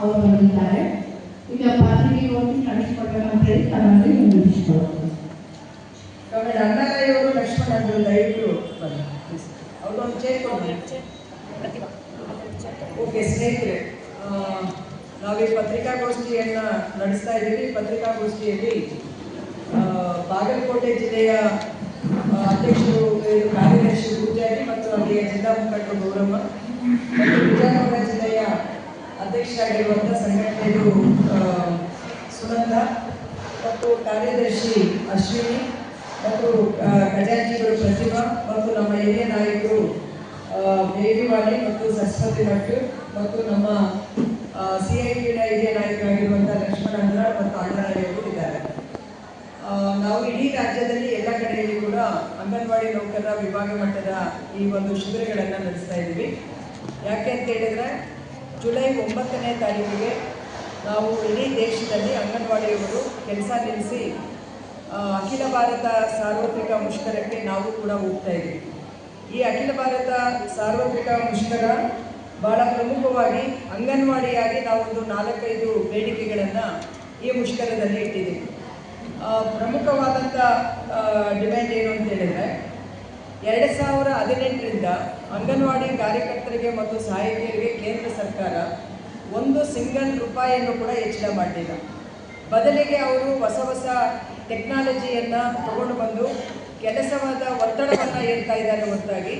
ಅವರು ಬಂದಿದ್ದಾರೆ. ಈಗ ತಮ್ಮಲ್ಲಿ ವಿನಂತಿಸಿಕೊಳ್ಳುತ್ತೇನೆ ಆಮೇಲೆ ಅಣ್ಣಾರಾಯವರು ಲಕ್ಷ್ಮಣ ಅವರು ದಯವಿಟ್ಟು ಅವ್ರದ್ದೊಂದು ಚೇಕ್ ಓಕೆ ಸ್ನೇಹಿತರೆ ನಾವೀ ಪತ್ರಿಕಾಗೋಷ್ಠಿಯನ್ನು ನಡೆಸ್ತಾ ಇದ್ದೀವಿ. ಪತ್ರಿಕಾಗೋಷ್ಠಿಯಲ್ಲಿ ಬಾಗಲಕೋಟೆ ಜಿಲ್ಲೆಯ ಅಧ್ಯಕ್ಷರು, ಕಾರ್ಯದರ್ಶಿ ಪೂಜಾರಿ ಮತ್ತು ಅಲ್ಲಿಯ ಜಿಲ್ಲಾ ಮುಖಂಡರು ಗೌರಮ್ಮ ವಿಜಯನಗರ ಜಿಲ್ಲೆಯ ಅಧ್ಯಕ್ಷರಾಗಿರುವಂಥ ಸಂಘಟನೆಯು ಸುನಂದ ಮತ್ತು ಕಾರ್ಯದರ್ಶಿ ಅಶ್ವಿನಿ ಮತ್ತು ಖಜಾಂಚಿಗಳು ಪ್ರತಿಭಾ ಮತ್ತು ನಮ್ಮ ಹಿರಿಯ ನಾಯಕರು ಆ, ಮತ್ತು ಸರಸ್ವತಿ ಭಟ್ ಮತ್ತು ನಮ್ಮ ಸಿ ಐ ಟಿನ ಹಿರಿಯ ನಾಯಕರಾಗಿರುವಂಥ ಲಕ್ಷ್ಮಣ ಮತ್ತು ಅಣ್ಣರಾಯವರು ಇದ್ದಾರೆ. ನಾವು ಇಡೀ ರಾಜ್ಯದಲ್ಲಿ ಎಲ್ಲ ಕಡೆಯಲ್ಲಿ ಕೂಡ ಅಂಗನವಾಡಿ ನೌಕರರ ವಿಭಾಗ ಮಟ್ಟದ ಈ ಒಂದು ಶಿಬಿರಗಳನ್ನು ನಡೆಸ್ತಾ ಇದ್ದೀವಿ. ಯಾಕೆ ಅಂತ ಹೇಳಿದ್ರೆ ಜುಲೈ ಒಂಬತ್ತನೇ ತಾರೀಕಿಗೆ ನಾವು ಇಡೀ ದೇಶದಲ್ಲಿ ಅಂಗನವಾಡಿಯವರು ಕೆಲಸ ನಿಲ್ಲಿಸಿ ಅಖಿಲ ಭಾರತ ಸಾರ್ವತ್ರಿಕ ಮುಷ್ಕರಕ್ಕೆ ನಾವು ಕೂಡ ಹೋಗ್ತಾ ಇದ್ದೀವಿ ಈ ಅಖಿಲ ಭಾರತ ಸಾರ್ವತ್ರಿಕ ಮುಷ್ಕರ ಬಹಳ ಪ್ರಮುಖವಾಗಿ ಅಂಗನವಾಡಿಯಾಗಿ ನಾವೊಂದು ನಾಲ್ಕೈದು ಬೇಡಿಕೆಗಳನ್ನು ಈ ಮುಷ್ಕರದಲ್ಲಿ ಇಟ್ಟಿದ್ದೀವಿ. ಪ್ರಮುಖವಾದಂಥ ಡಿಮ್ಯಾಂಡ್ ಏನು ಅಂತ ಹೇಳಿದ್ರೆ, ಎರಡು ಸಾವಿರ ಹದಿನೆಂಟರಿಂದ ಅಂಗನವಾಡಿ ಕಾರ್ಯಕರ್ತರಿಗೆ ಮತ್ತು ಸಹಾಯಕಿಯರಿಗೆ ಕೇಂದ್ರ ಸರ್ಕಾರ ಒಂದು ಸಿಂಗಲ್ ರೂಪಾಯಿಯನ್ನು ಕೂಡ ಹೆಚ್ಚಳ ಮಾಡಲಿಲ್ಲ. ಬದಲಿಗೆ ಅವರು ಹೊಸ ಹೊಸ ಟೆಕ್ನಾಲಜಿಯನ್ನು ತಗೊಂಡು ಬಂದು ಕೆಲಸವಾದ ಒತ್ತಡವನ್ನು ಏರ್ತಾ ಇದ್ದಾರೆ ಹೊರತಾಗಿ,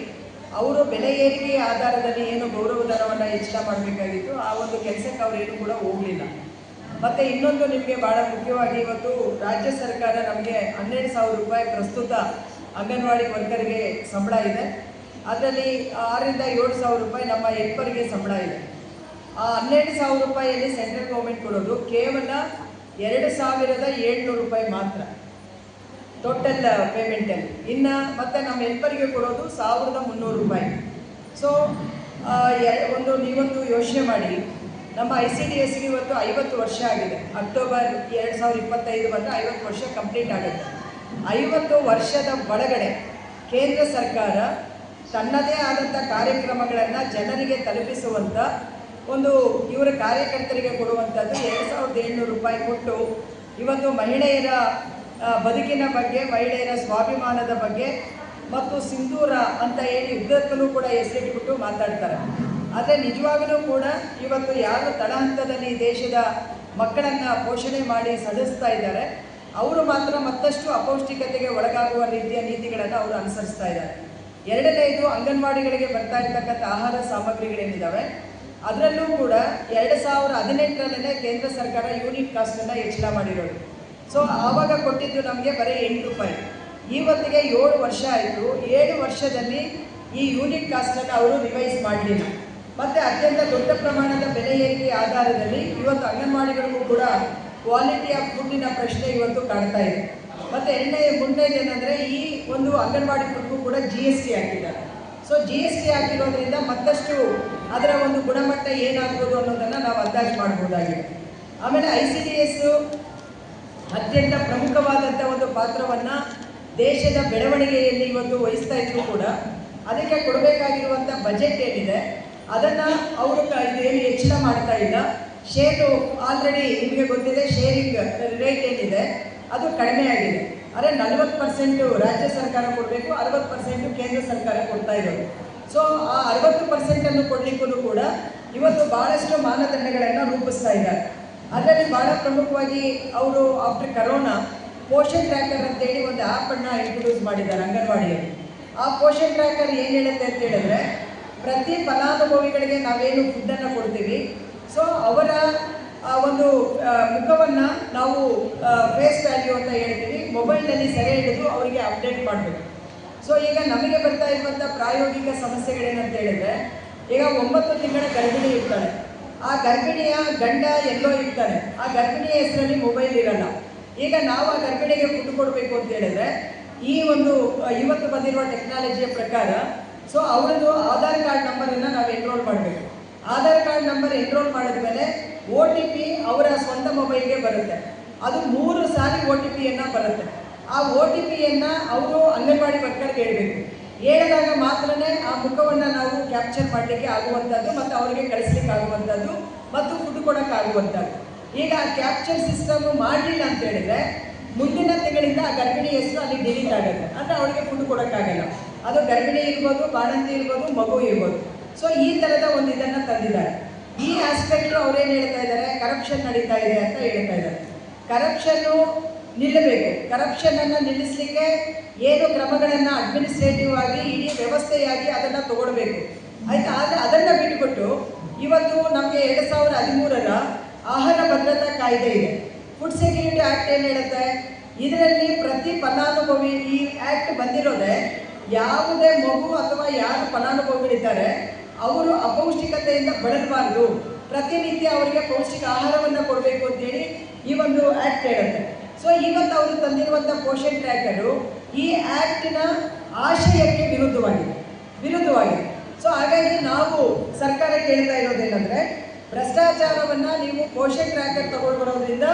ಅವರು ಬೆಲೆ ಏರಿಕೆಯ ಆಧಾರದಲ್ಲಿ ಏನು ಗೌರವ ಗೌರವಧನವನ್ನು ಹೆಚ್ಚಳ ಮಾಡಬೇಕಾಗಿತ್ತು, ಆ ಒಂದು ಕೆಲಸಕ್ಕೆ ಅವರೇನು ಕೂಡ ಹೋಗಲಿಲ್ಲ. ಮತ್ತು ಇನ್ನೊಂದು ನಿಮಗೆ ಭಾಳ ಮುಖ್ಯವಾಗಿ ಇವತ್ತು ರಾಜ್ಯ ಸರ್ಕಾರ ನಮಗೆ ಹನ್ನೆರಡು ಸಾವಿರ ರೂಪಾಯಿ ಪ್ರಸ್ತುತ ಅಂಗನವಾಡಿ ವರ್ಕರ್ಗೆ ಸಂಬಳ ಇದೆ. ಅದರಲ್ಲಿ ಆರರಿಂದ ಏಳು ಸಾವಿರ ರೂಪಾಯಿ ನಮ್ಮ ಹೆಲ್ಪರ್ಗೆ ಸಂಬಳ ಇದೆ. ಆ ಹನ್ನೆರಡು ಸಾವಿರ ರೂಪಾಯಿಯಲ್ಲಿ ಸೆಂಟ್ರಲ್ ಗೌರ್ಮೆಂಟ್ ಕೊಡೋದು ಕೇವಲ ಎರಡು ಸಾವಿರದ ಏಳ್ನೂರು ರೂಪಾಯಿ ಮಾತ್ರ. ಟೋಟಲ್ ಪೇಮೆಂಟಲ್ಲಿ ಇನ್ನು ಮತ್ತೆ ನಮ್ಮ ಹೆಲ್ಪರ್ಗೆ ಕೊಡೋದು ಸಾವಿರದ ಮುನ್ನೂರು ರೂಪಾಯಿ. ಸೊ ಒಂದು ನೀವೊಂದು ಯೋಚನೆ ಮಾಡಿ. ನಮ್ಮ ಐ ಸಿ ಡಿ ಎಸ್ಗೆ ಇವತ್ತು ಐವತ್ತು ವರ್ಷ ಆಗಿದೆ. ಅಕ್ಟೋಬರ್ ಎರಡು ಸಾವಿರದ ಇಪ್ಪತ್ತೈದು ಬಂದರೆ ಐವತ್ತು ವರ್ಷ ಕಂಪ್ಲೀಟ್ ಆಗುತ್ತೆ. ಐವತ್ತು ವರ್ಷದ ಒಳಗಡೆ ಕೇಂದ್ರ ಸರ್ಕಾರ ತನ್ನದೇ ಆದಂಥ ಕಾರ್ಯಕ್ರಮಗಳನ್ನು ಜನರಿಗೆ ತಲುಪಿಸುವಂಥ ಒಂದು ಇವರ ಕಾರ್ಯಕರ್ತರಿಗೆ ಕೊಡುವಂಥದ್ದು ಎರಡು ಸಾವಿರದ ಏಳ್ನೂರು ರೂಪಾಯಿ ಕೊಟ್ಟು ಇವತ್ತು ಮಹಿಳೆಯರ ಬದುಕಿನ ಬಗ್ಗೆ, ಮಹಿಳೆಯರ ಸ್ವಾಭಿಮಾನದ ಬಗ್ಗೆ ಮತ್ತು ಸಿಂಧೂರ ಅಂತ ಹೇಳಿ ಉದ್ದಕ್ಕೂ ಕೂಡ ಹೆಸರಿಟ್ಬಿಟ್ಟು ಮಾತಾಡ್ತಾರೆ. ಆದರೆ ನಿಜವಾಗಲೂ ಕೂಡ ಇವತ್ತು ಯಾರು ತಳಹಂತದಲ್ಲಿ ದೇಶದ ಮಕ್ಕಳನ್ನು ಪೋಷಣೆ ಮಾಡಿ ಸಲ್ಲಿಸ್ತಾ ಇದ್ದಾರೆ, ಅವರು ಮಾತ್ರ ಮತ್ತಷ್ಟು ಅಪೌಷ್ಟಿಕತೆಗೆ ಒಳಗಾಗುವ ರೀತಿಯ ನೀತಿಗಳನ್ನು ಅವರು ಅನುಸರಿಸ್ತಾ ಇದ್ದಾರೆ. ಎರಡನೇದು ಅಂಗನವಾಡಿಗಳಿಗೆ ಬರ್ತಾ ಇರತಕ್ಕಂಥ ಆಹಾರ ಸಾಮಗ್ರಿಗಳೇನಿದ್ದಾವೆ ಅದರಲ್ಲೂ ಕೂಡ ಎರಡು ಸಾವಿರ ಹದಿನೆಂಟರಲ್ಲೇ ಕೇಂದ್ರ ಸರ್ಕಾರ ಯೂನಿಟ್ ಕಾಸ್ಟನ್ನು ಹೆಚ್ಚಳ ಮಾಡಿರೋದು. ಸೊ ಆವಾಗ ಕೊಟ್ಟಿದ್ದು ನಮಗೆ ಬರೀ ಎಂಟು ರೂಪಾಯಿ. ಇವತ್ತಿಗೆ ಏಳು ವರ್ಷ ಆಯಿತು. ಏಳು ವರ್ಷದಲ್ಲಿ ಈ ಯೂನಿಟ್ ಕಾಸ್ಟನ್ನು ಅವರು ರಿವೈಸ್ ಮಾಡಲಿಲ್ಲ. ಮತ್ತು ಅತ್ಯಂತ ದೊಡ್ಡ ಪ್ರಮಾಣದ ಬೆಲೆ ಏರಿಕೆ ಆಧಾರದಲ್ಲಿ ಇವತ್ತು ಅಂಗನವಾಡಿಗಳಿಗೂ ಕೂಡ ಕ್ವಾಲಿಟಿ ಆಫ್ ಫುಡ್ಡಿನ ಪ್ರಶ್ನೆ ಇವತ್ತು ಕಾಣ್ತಾ ಇದೆ. ಮತ್ತು ಎರಡನೇ ಮುಂದೆ ಏನಂದರೆ ಈ ಒಂದು ಅಂಗನವಾಡಿ ಫುಡ್ಗೂ ಕೂಡ ಜಿ ಎಸ್ ಟಿ ಹಾಕಿದ್ದಾರೆ ಸೊ ಜಿ ಎಸ್ ಟಿ ಹಾಕಿರೋದ್ರಿಂದ ಮತ್ತಷ್ಟು ಅದರ ಒಂದು ಗುಣಮಟ್ಟ ಏನಾಗ್ಬೋದು ಅನ್ನೋದನ್ನು ನಾವು ಅಂದಾಜು ಮಾಡ್ಬೋದಾಗಿದೆ. ಆಮೇಲೆ ಐ ಸಿ ಡಿ ಎಸ್ ಅತ್ಯಂತ ಪ್ರಮುಖವಾದಂಥ ಒಂದು ಪಾತ್ರವನ್ನು ದೇಶದ ಬೆಳವಣಿಗೆಯಲ್ಲಿ ಇವತ್ತು ವಹಿಸ್ತಾ ಇದ್ರು ಕೂಡ, ಅದಕ್ಕೆ ಕೊಡಬೇಕಾಗಿರುವಂಥ ಬಜೆಟ್ ಏನಿದೆ, ಅದನ್ನು ಅವರು ಏನು ಹೆಚ್ಚಳ ಮಾಡ್ತಾ ಇಲ್ಲ. ಶೇರು ಆಲ್ರೆಡಿ ನಿಮಗೆ ಗೊತ್ತಿದೆ ಶೇರಿಂಗ್ ರೇಟ್ ಏನಿದೆ. ಅದು ಕಡಿಮೆ ಆಗಿದೆ. ಆದರೆ ನಲವತ್ತು ಪರ್ಸೆಂಟು ರಾಜ್ಯ ಸರ್ಕಾರ ಕೊಡಬೇಕು, ಅರವತ್ತು ಪರ್ಸೆಂಟು ಕೇಂದ್ರ ಸರ್ಕಾರ ಕೊಡ್ತಾ ಇರೋದು. ಸೊ ಆ ಅರವತ್ತು ಪರ್ಸೆಂಟನ್ನು ಕೊಡಲಿಕ್ಕೂ ಕೂಡ ಇವತ್ತು ಭಾಳಷ್ಟು ಮಾನದಂಡಗಳನ್ನು ರೂಪಿಸ್ತಾ ಇದ್ದಾರೆ. ಅದರಲ್ಲಿ ಭಾಳ ಪ್ರಮುಖವಾಗಿ ಅವರು ಆಫ್ಟರ್ ಕರೋನಾ ಪೋಷನ್ ಟ್ರ್ಯಾಕರ್ ಅಂತೇಳಿ ಒಂದು ಆ್ಯಪನ್ನು ಇಂಟ್ರೊಡ್ಯೂಸ್ ಮಾಡಿದ್ದಾರೆ ಅಂಗನವಾಡಿಯಲ್ಲಿ. ಆ ಪೋಷನ್ ಟ್ರ್ಯಾಕರ್ ಏನು ಹೇಳುತ್ತೆ ಅಂತ ಹೇಳಿದ್ರೆ, ಪ್ರತಿ ಫಲಾನುಭವಿಗಳಿಗೆ ನಾವೇನು ಫುಡ್ಡನ್ನು ಕೊಡ್ತೀವಿ. ಸೊ ಅವರ ಆ, ಒಂದು ಮುಖವನ್ನು ನಾವು ಫೇಸ್ ವ್ಯಾಲ್ಯೂ ಅಂತ ಹೇಳ್ತೀವಿ. ಮೊಬೈಲ್ನಲ್ಲಿ ಸೆರೆ ಹಿಡಿದು ಅವರಿಗೆ ಅಪ್ಡೇಟ್ ಮಾಡಬೇಕು. ಸೊ ಈಗ ನಮಗೆ ಬರ್ತಾ ಇರುವಂಥ ಪ್ರಾಯೋಗಿಕ ಸಮಸ್ಯೆಗಳೇನಂತ ಹೇಳಿದ್ರೆ, ಈಗ ಒಂಬತ್ತು ತಿಂಗಳ ಗರ್ಭಿಣಿ ಇರ್ತಾಳೆ. ಆ ಗರ್ಭಿಣಿಯ ಗಂಡ ಎಲ್ಲೋ ಇರ್ತಾನೆ. ಆ ಗರ್ಭಿಣಿಯ ಹೆಸರಲ್ಲಿ ಮೊಬೈಲ್ ಇರಲ್ಲ. ಈಗ ನಾವು ಆ ಗರ್ಭಿಣಿಗೆ ಫುಡ್ ಕೊಡಬೇಕು ಅಂತ ಹೇಳಿದ್ರೆ, ಈ ಒಂದು ಇವತ್ತು ಬಂದಿರುವ ಟೆಕ್ನಾಲಜಿಯ ಪ್ರಕಾರ ಸೊ ಅವರದ್ದು ಆಧಾರ್ ಕಾರ್ಡ್ ನಂಬರನ್ನು ನಾವು ಎನ್ರೋಲ್ ಮಾಡಬೇಕು. ಆಧಾರ್ ಕಾರ್ಡ್ ನಂಬರ್ ಎನ್ರೋಲ್ ಮಾಡಿದ್ಮೇಲೆ ಒ ಟಿ ಪಿ ಅವರ ಸ್ವಂತ ಮೊಬೈಲ್ಗೆ ಬರುತ್ತೆ. ಅದು ಮೂರು ಸಾರಿ ಒ ಟಿ ಪಿಯನ್ನು ಬರುತ್ತೆ. ಆ ಒ ಟಿ ಪಿಯನ್ನು ಅವರು ಅಂಗನವಾಡಿ ವರ್ಕರ್ಗೆ ಹೇಳಬೇಕು. ಹೇಳಿದಾಗ ಮಾತ್ರನೇ ಆ ಮುಖವನ್ನು ನಾವು ಕ್ಯಾಪ್ಚರ್ ಮಾಡಲಿಕ್ಕೆ ಆಗುವಂಥದ್ದು ಮತ್ತು ಅವರಿಗೆ ಕಳಿಸ್ಲಿಕ್ಕೆ ಆಗುವಂಥದ್ದು ಮತ್ತು ಫುಡ್ ಕೊಡೋಕ್ಕಾಗುವಂಥದ್ದು ಈಗ ಆ ಕ್ಯಾಪ್ಚರ್ ಸಿಸ್ಟಮ್ ಮಾಡಲಿಲ್ಲ ಅಂತ ಹೇಳಿದ್ರೆ ಮುಂದಿನ ತಿಂಗಳಿಂದ ಆ ಗರ್ಭಿಣಿ ಹೆಸರು ಅಲ್ಲಿ ಡಿಲೀಟ್ ಆಗುತ್ತೆ. ಅಂದರೆ ಅವಳಿಗೆ ಫುಡ್ ಕೊಡೋಕ್ಕಾಗಲ್ಲ ಅದು ಗರ್ಭಿಣಿ ಇರ್ಬೋದು, ಬಾಣಂತಿ ಇರ್ಬೋದು, ಮಗು ಇರ್ಬೋದು. ಸೊ ಈ ಥರದ ಒಂದು ಇದನ್ನು ತಂದಿದ್ದಾರೆ. ಈ ಆಸ್ಪೆಕ್ಟ್ ಅವ್ರೇನು ಹೇಳ್ತಾ ಇದ್ದಾರೆ ಕರಪ್ಷನ್ ನಡೀತಾ ಇದೆ ಅಂತ ಹೇಳ್ತಾ ಇದ್ದಾರೆ ಕರಪ್ಷನ್ನು ನಿಲ್ಲಬೇಕು. ಕರಪ್ಷನನ್ನು ನಿಲ್ಲಿಸಲಿಕ್ಕೆ ಏನು ಕ್ರಮಗಳನ್ನು ಅಡ್ಮಿನಿಸ್ಟ್ರೇಟಿವ್ ಆಗಿ, ಇಡೀ ವ್ಯವಸ್ಥೆಯಾಗಿ ಅದನ್ನು ತಗೊಳ್ಬೇಕು. ಆಯ್ತಾ? ಆದರೆ ಅದನ್ನು ಬಿಟ್ಟುಕೊಟ್ಟು ಇವತ್ತು ನಮಗೆ ಎರಡು ಸಾವಿರದ ಹದಿಮೂರರ ಆಹಾರ ಭದ್ರತಾ ಕಾಯ್ದೆ ಇದೆ. ಫುಡ್ ಸೆಕ್ಯೂರಿಟಿ ಆ್ಯಕ್ಟ್ ಏನು ಹೇಳುತ್ತೆ? ಇದರಲ್ಲಿ ಪ್ರತಿ ಫಲಾನುಭವಿ ಈ ಆ್ಯಕ್ಟ್ ಬಂದಿರೋದೆ ಯಾವುದೇ ಮಗು ಅಥವಾ ಯಾರು ಫಲಾನುಭವಿಗಳಿದ್ದಾರೆ ಅವರು ಅಪೌಷ್ಟಿಕತೆಯಿಂದ ಬಳಲಬಾರದು ಪ್ರತಿನಿತ್ಯ ಅವರಿಗೆ ಪೌಷ್ಟಿಕ ಆಹಾರವನ್ನು ಕೊಡಬೇಕು ಅಂತೇಳಿ ಈ ಒಂದು ಆ್ಯಕ್ಟ್ ಹೇಳುತ್ತೆ. ಸೊ ಇವತ್ತು ಅವರು ತಂದಿರುವಂಥ ಪೋಷನ್ ಟ್ರ್ಯಾಕರು ಈ ಆ್ಯಕ್ಟಿನ ಆಶಯಕ್ಕೆ ವಿರುದ್ಧವಾಗಿದೆ. ವಿರುದ್ಧವಾಗಿದೆ. ಸೊ ಹಾಗಾಗಿ ನಾವು ಸರ್ಕಾರ ಕೇಳ್ತಾ ಇರೋದೇನೆಂದರೆ ಭ್ರಷ್ಟಾಚಾರವನ್ನು ನೀವು ಪೋಷನ್ ಟ್ರ್ಯಾಕರ್ ತಗೊಂಡ್ಬರೋದ್ರಿಂದ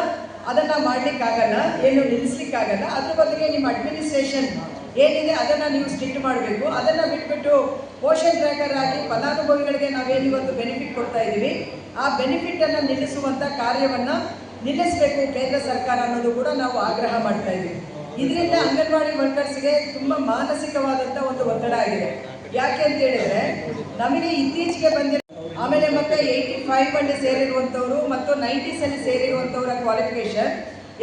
ಅದನ್ನು ಮಾಡಲಿಕ್ಕಾಗಲ್ಲ, ಏನು ನಿಲ್ಲಿಸ್ಲಿಕ್ಕಾಗಲ್ಲ, ಅದ್ರ ಬದಲಿಗೆ ನಿಮ್ಮ ಅಡ್ಮಿನಿಸ್ಟ್ರೇಷನ್ ಏನಿದೆ ಅದನ್ನು ನೀವು ಸ್ಟ್ರಿಕ್ಟ್ ಮಾಡಬೇಕು. ಅದನ್ನು ಬಿಟ್ಬಿಟ್ಟು ಪೋಷನ್ ಟ್ರ್ಯಾಕರ್ ಆಗಿ ಫಲಾನುಭವಿಗಳಿಗೆ ನಾವೇನು ಇವತ್ತು ಬೆನಿಫಿಟ್ ಕೊಡ್ತಾ ಇದ್ದೀವಿ ಆ ಬೆನಿಫಿಟನ್ನು ನಿಲ್ಲಿಸುವಂಥ ಕಾರ್ಯವನ್ನು ನಿಲ್ಲಿಸಬೇಕು ಕೇಂದ್ರ ಸರ್ಕಾರ ಅನ್ನೋದು ಕೂಡ ನಾವು ಆಗ್ರಹ ಮಾಡ್ತಾ ಇದ್ದೀವಿ ಇದರಿಂದ ಅಂಗನವಾಡಿ ವರ್ಕರ್ಸ್ಗೆ ತುಂಬ ಮಾನಸಿಕವಾದಂಥ ಒಂದು ಒತ್ತಡ ಆಗಿದೆ. ಯಾಕೆ ಅಂತ ಹೇಳಿದ್ರೆ, ನಮಗೆ ಇತ್ತೀಚೆಗೆ ಬಂದಿರೋ ಆಮೇಲೆ ಮತ್ತೆ ಏಯ್ಟಿ ಫೈವ್ ಅಲ್ಲಿ ಸೇರಿರುವಂಥವ್ರು ಮತ್ತು ನೈಂಟೀಸಲ್ಲಿ ಸೇರಿರುವಂಥವ್ರ qualification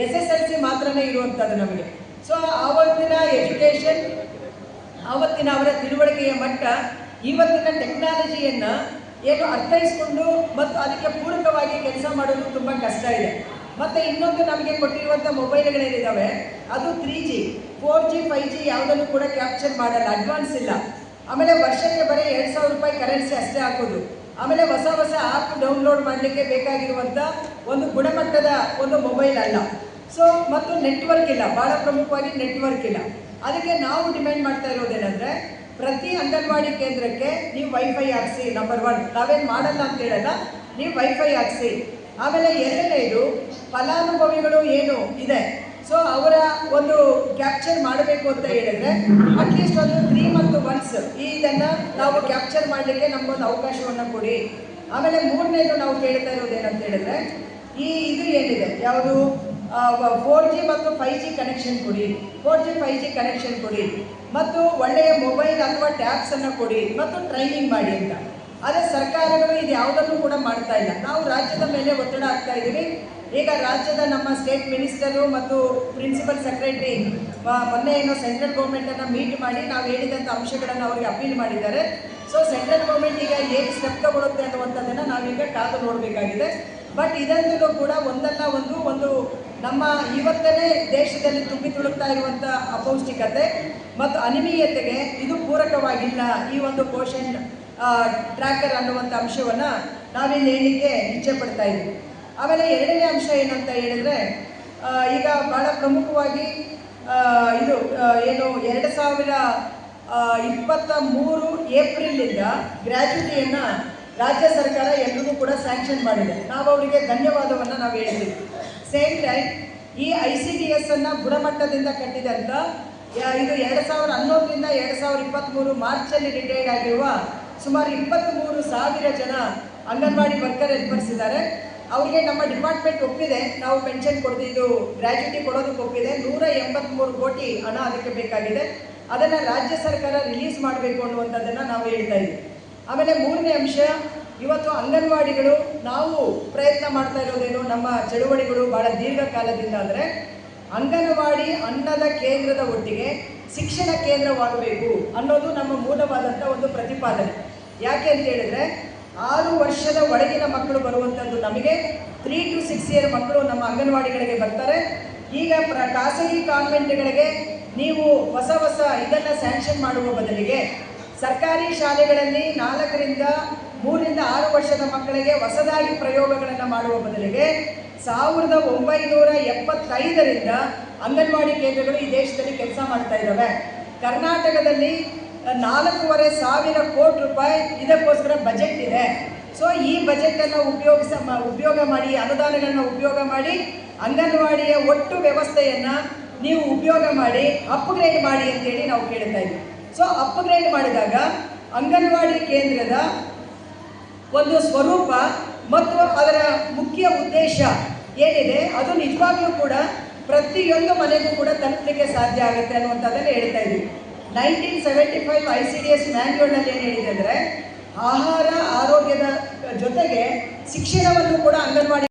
S S L C ಮಾತ್ರನೇ ಇರುವಂಥದ್ದು ನಮಗೆ. ಸೊ ಆವತ್ತಿನ ಎಜುಕೇಷನ್ ಆವತ್ತಿನ ಅವರ ತಿಳುವಳಿಕೆಯ ಮಟ್ಟ, ಇವತ್ತಿನ ಟೆಕ್ನಾಲಜಿಯನ್ನು ಏನು ಅರ್ಥೈಸ್ಕೊಂಡು ಮತ್ತು ಅದಕ್ಕೆ ಪೂರಕವಾಗಿ ಕೆಲಸ ಮಾಡೋದು ತುಂಬ ಕಷ್ಟ ಇದೆ. ಮತ್ತು ಇನ್ನೊಂದು ನಮಗೆ ಕೊಟ್ಟಿರುವಂಥ ಮೊಬೈಲ್ಗಳೇನಿದ್ದಾವೆ ಅದು three G four G five G ಯಾವುದನ್ನು ಕೂಡ ಕ್ಯಾಪ್ಚರ್ ಮಾಡಲ್ಲ ಅಡ್ವಾನ್ಸ್ ಇಲ್ಲ. ಆಮೇಲೆ ವರ್ಷಕ್ಕೆ ಬರೀ ಎರಡು ಸಾವಿರ ರೂಪಾಯಿ ಕರೆನ್ಸಿ ಅಷ್ಟೇ ಹಾಕೋದು. ಆಮೇಲೆ ಹೊಸ ಹೊಸ ಆ್ಯಪ್ ಡೌನ್ಲೋಡ್ ಮಾಡಲಿಕ್ಕೆ ಬೇಕಾಗಿರುವಂಥ ಒಂದು ಗುಣಮಟ್ಟದ ಒಂದು ಮೊಬೈಲ್ ಅಲ್ಲ. ಸೊ ಮತ್ತು ನೆಟ್ವರ್ಕ್ ಇಲ್ಲ. ಭಾಳ ಪ್ರಮುಖವಾಗಿ ನೆಟ್ವರ್ಕ್ ಇಲ್ಲ. ಅದಕ್ಕೆ ನಾವು ಡಿಮ್ಯಾಂಡ್ ಮಾಡ್ತಾ ಇರೋದೇನೆಂದರೆ, ಪ್ರತಿ ಅಂಗನವಾಡಿ ಕೇಂದ್ರಕ್ಕೆ ನೀವು ವೈಫೈ ಹಾಕ್ಸಿ ನಂಬರ್ ಒನ್ ನಾವೇನು ಮಾಡಲ್ಲ ಅಂತ ಹೇಳಲ್ಲ. ನೀವು ವೈಫೈ ಹಾಕ್ಸಿ. ಆಮೇಲೆ ಎರಡನೇದು, ಫಲಾನುಭವಿಗಳು ಏನು? ಇದೆ. ಸೊ ಅವರ ಒಂದು ಕ್ಯಾಪ್ಚರ್ ಮಾಡಬೇಕು ಅಂತ ಹೇಳಿದ್ರೆ ಅಟ್ಲೀಸ್ಟ್ ಒಂದು ತ್ರೀ ಮಂತ್ ಒನ್ಸ್ ಈ ಇದನ್ನು ನಾವು ಕ್ಯಾಪ್ಚರ್ ಮಾಡಲಿಕ್ಕೆ ನಮಗೊಂದು ಅವಕಾಶವನ್ನು ಕೊಡಿ. ಆಮೇಲೆ ಮೂರನೇದು ನಾವು ಕೇಳ್ತಾ ಇರೋದು ಏನಂತ ಹೇಳಿದ್ರೆ, ಈ ಇದು ಏನಿದೆ? ಯಾವುದು? ಫೋರ್ ಜಿ ಮತ್ತು ಫೈವ್ ಜಿ ಕನೆಕ್ಷನ್ ಕೊಡಿ. Four G five G connection ಕೊಡಿ. ಮತ್ತು ಒಳ್ಳೆಯ ಮೊಬೈಲ್ ಅಥವಾ ಟ್ಯಾಬ್ಸನ್ನು ಕೊಡಿ ಮತ್ತು ಟ್ರೈನಿಂಗ್ ಮಾಡಿ ಅಂತ. ಆದರೆ ಸರ್ಕಾರಗಳು ಇದು ಯಾವುದನ್ನು ಕೂಡ ಮಾಡ್ತಾ ಇಲ್ಲ. ನಾವು ರಾಜ್ಯದ ಮೇಲೆ ಒತ್ತಡ ಆಗ್ತಾ ಇದ್ದೀವಿ. ಈಗ ರಾಜ್ಯದ ನಮ್ಮ ಸ್ಟೇಟ್ ಮಿನಿಸ್ಟರು ಮತ್ತು ಪ್ರಿನ್ಸಿಪಲ್ ಸೆಕ್ರೆಟರಿ ಮೊನ್ನೆ ಏನೋ ಸೆಂಟ್ರಲ್ ಗೌರ್ಮೆಂಟನ್ನು ಮೀಟ್ ಮಾಡಿ ನಾವು ಹೇಳಿದಂಥ ಅಂಶಗಳನ್ನು ಅವರಿಗೆ ಅಪೀಲ್ ಮಾಡಿದ್ದಾರೆ. ಸೊ ಸೆಂಟ್ರಲ್ ಗೌರ್ಮೆಂಟ್ ಈಗ ಏನು ಸ್ಟೆಪ್ ತಗೊಳುತ್ತೆ ಅನ್ನುವಂಥದ್ದನ್ನು ನಾವೀಗ ಕಾದು ನೋಡಬೇಕಾಗಿದೆ. ಬಟ್ ಇದಂತೂ ಕೂಡ ಒಂದಲ್ಲ ಒಂದು ಒಂದು ನಮ್ಮ ಇವತ್ತನೇ ದೇಶದಲ್ಲಿ ತುಂಬಿ ತುಳುಕ್ತಾ ಇರುವಂಥ ಅಪೌಷ್ಟಿಕತೆ ಮತ್ತು ಅನಿಮೀಯತೆಗೆ ಇದು ಪೂರಕವಾಗಿಲ್ಲ. ಈ ಒಂದು ಪೋಷನ್ ಟ್ರ್ಯಾಕರ್ ಅನ್ನುವಂಥ ಅಂಶವನ್ನು ನಾವಿಲ್ಲಿ ಹೇಳಲಿಕ್ಕೆ ಇಚ್ಛೆ ಪಡ್ತಾ ಇದ್ವಿ. ಆಮೇಲೆ ಎರಡನೇ ಅಂಶ ಏನಂತ ಹೇಳಿದ್ರೆ ಈಗ ಭಾಳ ಪ್ರಮುಖವಾಗಿ ಇದು ಏನು ಎರಡು ಸಾವಿರ ಇಪ್ಪತ್ತ ಮೂರು ಏಪ್ರಿಲಿಂದ ಗ್ರ್ಯಾಜುಟಿಯನ್ನು ರಾಜ್ಯ ಸರ್ಕಾರ ಎಲ್ರಿಗೂ ಕೂಡ ಸ್ಯಾಂಕ್ಷನ್ ಮಾಡಿದೆ. ನಾವು ಅವರಿಗೆ ಧನ್ಯವಾದವನ್ನು ನಾವು ಹೇಳ್ತೀವಿ. ಸೇಮ್ ಟೈಮ್ ಈ ಐ ಸಿ ಡಿ ಎಸ್ ಅನ್ನು ಗುಣಮಟ್ಟದಿಂದ ಕಟ್ಟಿದಂತ ಯಾ- ಇದು ಎರಡು ಸಾವಿರ ಹನ್ನೊಂದರಿಂದ ಎರಡು ಸಾವಿರ ಇಪ್ಪತ್ತ್ಮೂರು ಮಾರ್ಚಲ್ಲಿ ರಿಟೈರ್ಡ್ ಆಗಿರುವ ಸುಮಾರು ಇಪ್ಪತ್ತ್ಮೂರು ಸಾವಿರ ಜನ ಅಂಗನವಾಡಿ ವರ್ಕರ್ ಏರ್ಪಡಿಸಿದ್ದಾರೆ ಅವರಿಗೆ ನಮ್ಮ ಡಿಪಾರ್ಟ್ಮೆಂಟ್ ಒಪ್ಪಿದೆ. ನಾವು ಪೆನ್ಷನ್ ಕೊಡ್ತೀವಿ ಇದು ಗ್ರ್ಯಾಚ್ಯುಟಿ ಕೊಡೋದಕ್ಕೆ ಒಪ್ಪಿದೆ. ನೂರ ಎಂಬತ್ತ್ಮೂರು ಕೋಟಿ ಹಣ ಅದಕ್ಕೆ ಬೇಕಾಗಿದೆ. ಅದನ್ನು ರಾಜ್ಯ ಸರ್ಕಾರ ರಿಲೀಸ್ ಮಾಡಬೇಕು ಅನ್ನುವಂಥದ್ದನ್ನು ನಾವು ಹೇಳ್ತಾ ಇದ್ದೀವಿ. ಆಮೇಲೆ ಮೂರನೇ ಅಂಶ, ಇವತ್ತು ಅಂಗನವಾಡಿಗಳು ನಾವು ಪ್ರಯತ್ನ ಮಾಡ್ತಾ ಇರೋದೇನು, ನಮ್ಮ ಚಳುವಳಿಗಳು ಬಹಳ ದೀರ್ಘಕಾಲದಿಂದ ಅಂದರೆ ಅಂಗನವಾಡಿ ಅನ್ನದ ಕೇಂದ್ರದ ಒಟ್ಟಿಗೆ ಶಿಕ್ಷಣ ಕೇಂದ್ರವಾಗಬೇಕು ಅನ್ನೋದು ನಮ್ಮ ಮೂಲವಾದಂಥ ಒಂದು ಪ್ರತಿಪಾದನೆ. ಯಾಕೆ ಅಂತ ಹೇಳಿದ್ರೆ, ಆರು ವರ್ಷದ ಒಳಗಿನ ಮಕ್ಕಳು ಬರುವಂಥದ್ದು ನಮಗೆ ತ್ರೀ ಟು ಸಿಕ್ಸ್ ಇಯರ್ ಮಕ್ಕಳು ನಮ್ಮ ಅಂಗನವಾಡಿಗಳಿಗೆ ಬರ್ತಾರೆ. ಈಗ ಪ್ರ, ಖಾಸಗಿ ಕಾನ್ವೆಂಟ್ಗಳಿಗೆ ನೀವು ಹೊಸ ಹೊಸ ಇದನ್ನು ಸ್ಯಾಂಕ್ಷನ್ ಮಾಡುವ ಬದಲಿಗೆ ಸರ್ಕಾರಿ ಶಾಲೆಗಳಲ್ಲಿ ನಾಲ್ಕರಿಂದ ಮೂರರಿಂದ ಆರು ವರ್ಷದ ಮಕ್ಕಳಿಗೆ ಹೊಸದಾಗಿ ಪ್ರಯೋಗಗಳನ್ನು ಮಾಡುವ ಬದಲಿಗೆ ಸಾವಿರದ ಒಂಬೈನೂರ ಎಪ್ಪತ್ತೈದರಿಂದ ಅಂಗನವಾಡಿ ಕೇಂದ್ರಗಳು ಈ ದೇಶದಲ್ಲಿ ಕೆಲಸ ಮಾಡ್ತಾ ಇದ್ದಾವೆ. ಕರ್ನಾಟಕದಲ್ಲಿ ನಾಲ್ಕೂವರೆ ಸಾವಿರ ಕೋಟಿ ರೂಪಾಯಿ ಇದಕ್ಕೋಸ್ಕರ ಬಜೆಟ್ ಇದೆ. ಸೊ ಈ ಬಜೆಟನ್ನು ಉಪಯೋಗಿಸ ಉಪಯೋಗ ಮಾಡಿ, ಅನುದಾನಗಳನ್ನ ಉಪಯೋಗ ಮಾಡಿ, ಅಂಗನವಾಡಿಯ ಒಟ್ಟು ವ್ಯವಸ್ಥೆಯನ್ನು ನೀವು ಉಪಯೋಗ ಮಾಡಿ ಅಪ್ಗ್ರೇಡ್ ಮಾಡಿ ಅಂತೇಳಿ ನಾವು ಕೇಳ್ತಾ ಇದ್ದೀವಿ. ಸೊ ಅಪ್ಗ್ರೇಡ್ ಮಾಡಿದಾಗ ಅಂಗನವಾಡಿ ಕೇಂದ್ರದ ಒಂದು ಸ್ವರೂಪ ಮತ್ತು ಅದರ ಮುಖ್ಯ ಉದ್ದೇಶ ಏನಿದೆ, ಅದು ನಿಜವಾಗ್ಲೂ ಕೂಡ ಪ್ರತಿಯೊಂದು ಮನೆಗೂ ಕೂಡ ತಲುಪಲಿಕ್ಕೆ ಸಾಧ್ಯ ಆಗುತ್ತೆ ಅನ್ನುವಂಥದ್ದನ್ನು ಹೇಳ್ತಾ ಇದ್ದೀವಿ. Nineteen seventy five I C D S ಮ್ಯಾನ್ಯೂಲ್ನಲ್ಲಿ ಏನು ಹೇಳಿದೆ ಅಂದರೆ, ಆಹಾರ ಆರೋಗ್ಯದ ಜೊತೆಗೆ ಶಿಕ್ಷಣವನ್ನು ಕೂಡ ಅಂಗನವಾಡಿ